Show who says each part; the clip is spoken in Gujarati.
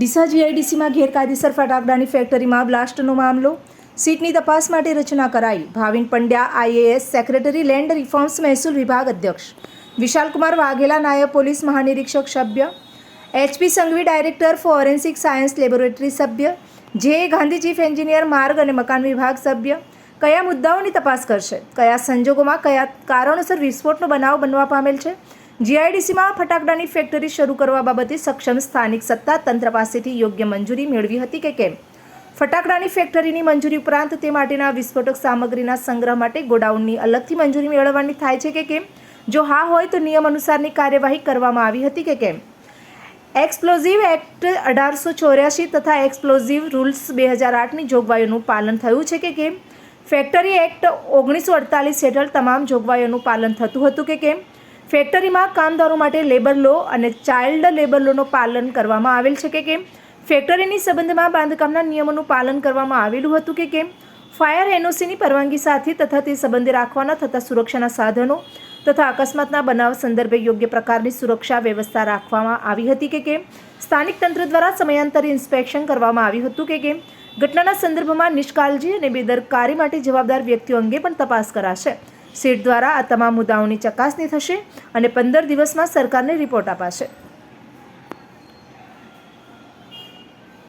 Speaker 1: ડીસા જીઆઈડીસીમાં ગેરકાયદેસર ફટાકડાની ફેક્ટરીમાં બ્લાસ્ટનો મામલો. સીટની તપાસ માટે રચના કરાઈ. Bhavin Pandya, IAS secretary, land reforms મહેસૂલ વિભાગ અધ્યક્ષ. વિશાલકુમાર વાઘેલા, નાયબ પોલીસ મહાનિરીક્ષક સભ્ય. HP Sanghvi director, forensic science laboratory સભ્ય. જે. ગાંધી ચીફ એન્જિનિયર, માર્ગ અને મકાન વિભાગ સભ્ય. કયા મુદ્દાઓની તપાસ કરશે? કયા સંજોગોમાં, કયા કારણોસર વિસ્ફોટનો બનાવ બનવા પામેલ છે? જીઆઈડીસીમાં ફટાકડાની ફેક્ટરી શરૂ કરવા બાબતે સક્ષમ સ્થાનિક સત્તા તંત્ર પાસેથી યોગ્ય મંજૂરી મેળવી હતી કે કેમ? ફટાકડાની ફેક્ટરીની મંજૂરી ઉપરાંત તે માટેના વિસ્ફોટક સામગ્રીના સંગ્રહ માટે ગોડાઉનની અલગથી મંજૂરી મેળવવાની થાય છે કે કેમ? જો હા હોય તો નિયમ અનુસારની કાર્યવાહી કરવામાં આવી હતી કે કેમ? એક્સપ્લોઝિવ એક્ટ અઢારસો ચોર્યાસી તથા એક્સપ્લોઝિવ રૂલ્સ બે હજાર આઠની જોગવાઈઓનું પાલન થયું છે કે કેમ? ફેક્ટરી એક્ટ ઓગણીસો અડતાલીસ હેઠળ તમામ જોગવાઈઓનું પાલન થતું હતું કે કેમ? ફેક્ટરીમાં કામદારો માટે લેબર લો અને ચાઇલ્ડ લેબર લોનું પાલન કરવામાં આવેલ છે કે કેમ? ફેક્ટરીની સંબંધમાં બાંધકામના નિયમોનું પાલન કરવામાં આવેલું હતું કે કેમ? ફાયર એનઓસીની પરવાનગી સાથે તથા તે સંબંધે રાખવાના થતા સુરક્ષાના સાધનો તથા અકસ્માતના બનાવ સંદર્ભે યોગ્ય પ્રકારની સુરક્ષા વ્યવસ્થા રાખવામાં આવી હતી કે કેમ? સ્થાનિક તંત્ર દ્વારા સમયાંતરે ઇન્સ્પેક્શન કરવામાં આવ્યું હતું કે કેમ? ઘટનાના સંદર્ભમાં નિષ્કાળજી અને બેદરકારી માટે જવાબદાર વ્યક્તિઓ અંગે પણ તપાસ કરાશે. સીટ દ્વારા આ તમામ મુદ્દાઓની ચકાસણી થશે અને પંદર દિવસમાં સરકારને રિપોર્ટ અપાશે.